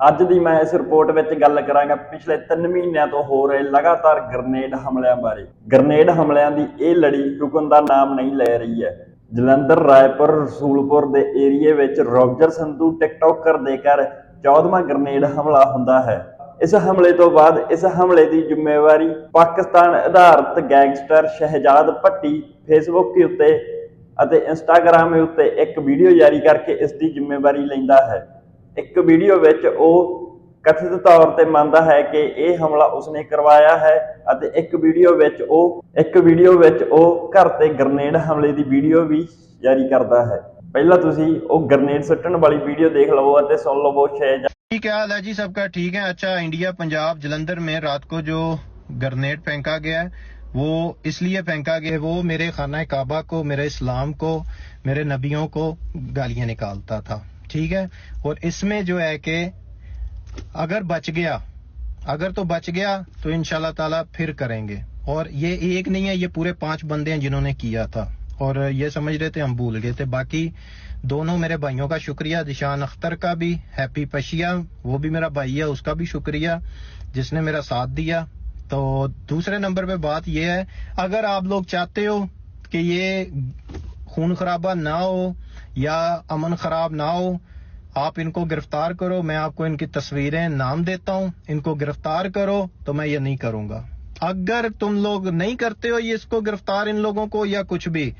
ਅੱਜ ਦੀ ਮੈਂ ਇਸ ਰਿਪੋਰਟ ਵਿੱਚ ਗੱਲ ਕਰਾਂਗਾ ਪਿਛਲੇ 3 ਮਹੀਨਿਆਂ ਤੋਂ ਹੋ ਰਹੇ ਲਗਾਤਾਰ ਗ੍ਰਨੇਡ ਹਮਲਿਆਂ ਬਾਰੇ। ਗ੍ਰਨੇਡ ਹਮਲਿਆਂ ਦੀ ਇਹ ਲੜੀ ਰੁਕਣ ਦਾ ਨਾਮ ਨਹੀਂ ਲੈ ਰਹੀ ਹੈ। ਜਲੰਧਰ, ਰਾਏਪੁਰ, ਰਸੂਲਪੁਰ ਦੇ ਏਰੀਏ ਵਿੱਚ ਰੌਜਰ ਸੰਧੂ ਟਿਕਟੌਕਰ ਦੇ ਘਰ 14ਵਾਂ ਗ੍ਰਨੇਡ ਹਮਲਾ ਹੁੰਦਾ ਹੈ। ਇਸ ਹਮਲੇ ਤੋਂ ਬਾਅਦ ਇਸ ਹਮਲੇ ਦੀ ਜ਼ਿੰਮੇਵਾਰੀ ਪਾਕਿਸਤਾਨ ਆਧਾਰਿਤ ਗੈਂਗਸਟਰ ਸ਼ਹਿਜਾਦ ਭੱਟੀ ਫੇਸਬੁੱਕ ਦੇ ਉੱਤੇ ਅਤੇ ਇੰਸਟਾਗ੍ਰam ਦੇ ਉੱਤੇ ਇੱਕ ਵੀਡੀਓ ਜਾਰੀ ਕਰਕੇ ਇਸ ਦੀ ਜ਼ਿੰਮੇਵਾਰੀ ਲੈਂਦਾ ਹੈ। ਇੱਕ ਵੀਡੀਓ ਵਿੱਚ ਉਹ ਕਥਿਤ ਤੌਰ ਤੇ ਮੰਨਦਾ ਹੈ ਕਿ ਇਹ ਹਮਲਾ ਉਸਨੇ ਕਰਵਾਇਆ ਹੈ ਅਤੇ ਇੱਕ ਵੀਡੀਓ ਵਿੱਚ ਉਹ ਇੱਕ ਵੀਡੀਓ ਵਿੱਚ ਉਹ ਘਰ ਤੇ ਗ੍ਰਨੇਡ ਹਮਲੇ ਦੀ ਵੀਡੀਓ ਵੀ ਜਾਰੀ ਕਰਦਾ ਹੈ ਪਹਿਲਾਂ ਤੁਸੀਂ ਉਹ ਗ੍ਰਨੇਡ ਸੁੱਟਣ ਵਾਲੀ ਵੀਡੀਓ ਦੇਖ ਲਵੋ ਅਤੇ ਸੁਣ ਲਵੋ ਸ਼ਹਿਜਾਦ जी क्या हाल है जी सबका ठीक है अच्छा इंडिया पंजाब जलंधर में रात को जो ग्रनेड फेंका गया है वो इसलिए फेंका गया है वो मेरे खाना काबा को मेरे इस्लाम को मेरे नबियों को गालियां निकालता था ठीक है? और इसमें जो है कि अगर बच गया, अगर तो बच गया तो इंशाल्लाह ताला फिर करेंगे। और ये एक नहीं है, ये पूरे पाँच बंदे हैं जिन्होंने किया था। और ये समझ रहे थे, हम भूल गए थे। बाकी दोनों मेरे भाइयों का शुक्रिया, दिशान अख्तर का भी, हैप्पी पशिया, वो भी मेरा भाई है, उसका भी शुक्रिया, जिसने मेरा साथ दिया। तो दूसरे नंबर पे बात ये है, अगर आप लोग चाहते हो कि ये खून खराबा ना हो या अमन खराब ना हो, आप इनको गिरफ़्तार करो, मैं आपको इनकी तस्वीरें नाम देता हूँ। इनको गिरफ़्तार करो तो मैं ये नहीं करूँगा। अगर तुम लोग नहीं करते हो ये इसको गिरफ़्तार इन लोगों को या कुछ भी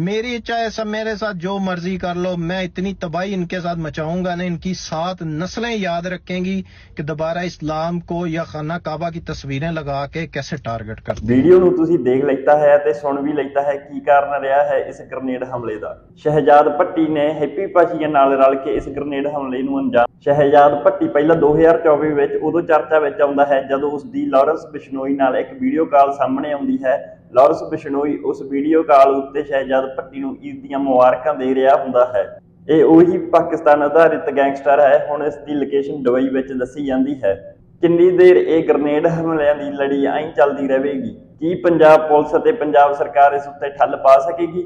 मेरी इच्छा है सब मेरे साथ जो मर्जी कर लो मैं इतनी तबाही इनके साथ मचाऊंगा ना इनकी सात नस्लें याद रखेंगी कि दोबारा इस्लाम को या खाना काबा की तस्वीरें लगा के कैसे टारगेट करते ਵੀਡੀਓ ਨੂੰ ਤੁਸੀਂ ਦੇਖ ਲੈਤਾ ਹੈ ਤੇ ਸੁਣ ਵੀ ਲੈਤਾ ਹੈ ਕੀ ਕਾਰਨ ਰਿਹਾ ਹੈ ਇਸ ਗ੍ਰਨੇਡ ਹਮਲੇ ਦਾ ਸ਼ਹਿਜਾਦ ਭੱਟੀ ਨੇ ਹੈਪੀ ਪਾਸ਼ੀਆ ਨਾਲ ਰਲ ਕੇ ਇਸ ਗ੍ਰਨੇਡ ਹਮਲੇ ਨੂੰ ਅੰਜਾਮ ਸ਼ਹਿਜਾਦ ਭੱਟੀ ਪਹਿਲਾਂ 2024 ਵਿੱਚ ਉਦੋਂ ਚਰਚਾ ਵਿੱਚ ਆਉਂਦਾ ਹੈ ਜਦੋਂ ਉਸ ਦੀ ਲਾਰੈਂਸ ਬਿਸ਼ਨੋਈ ਨਾਲ ਇੱਕ ਵੀਡੀਓ ਕਾਲ ਸਾਹਮਣੇ ਆਉਂਦੀ ਹੈ ਲਾਰੈਂਸ ਬਿਸ਼ਨੋਈ ਉਸ ਵੀਡੀਓ ਕਾਲ ਉੱਤੇ ਸ਼ਹਿਜਾਦ ਭੱਟੀ ਨੂੰ ਈਦ ਦੀਆਂ ਮੁਬਾਰਕਾਂ ਦੇ ਰਿਹਾ ਹੁੰਦਾ ਹੈ। ਇਹ ਉਹੀ ਪਾਕਿਸਤਾਨ ਆਧਾਰਿਤ ਗੈਂਗਸਟਰ ਹੈ, ਹੁਣ ਇਸ ਦੀ ਲੋਕੇਸ਼ਨ ਦੁਬਈ ਵਿੱਚ ਦੱਸੀ ਜਾਂਦੀ ਹੈ। ਕਿੰਨੀ ਦੇਰ ਇਹ ਗ੍ਰਨੇਡ ਹਮਲਿਆਂ ਦੀ ਲੜੀ ਐਂ ਚੱਲਦੀ ਰਹੇਗੀ? ਕੀ ਪੰਜਾਬ ਪੁਲਿਸ ਅਤੇ ਪੰਜਾਬ ਸਰਕਾਰ ਇਸ ਉੱਤੇ ਠੱਲ ਪਾ ਸਕੇਗੀ?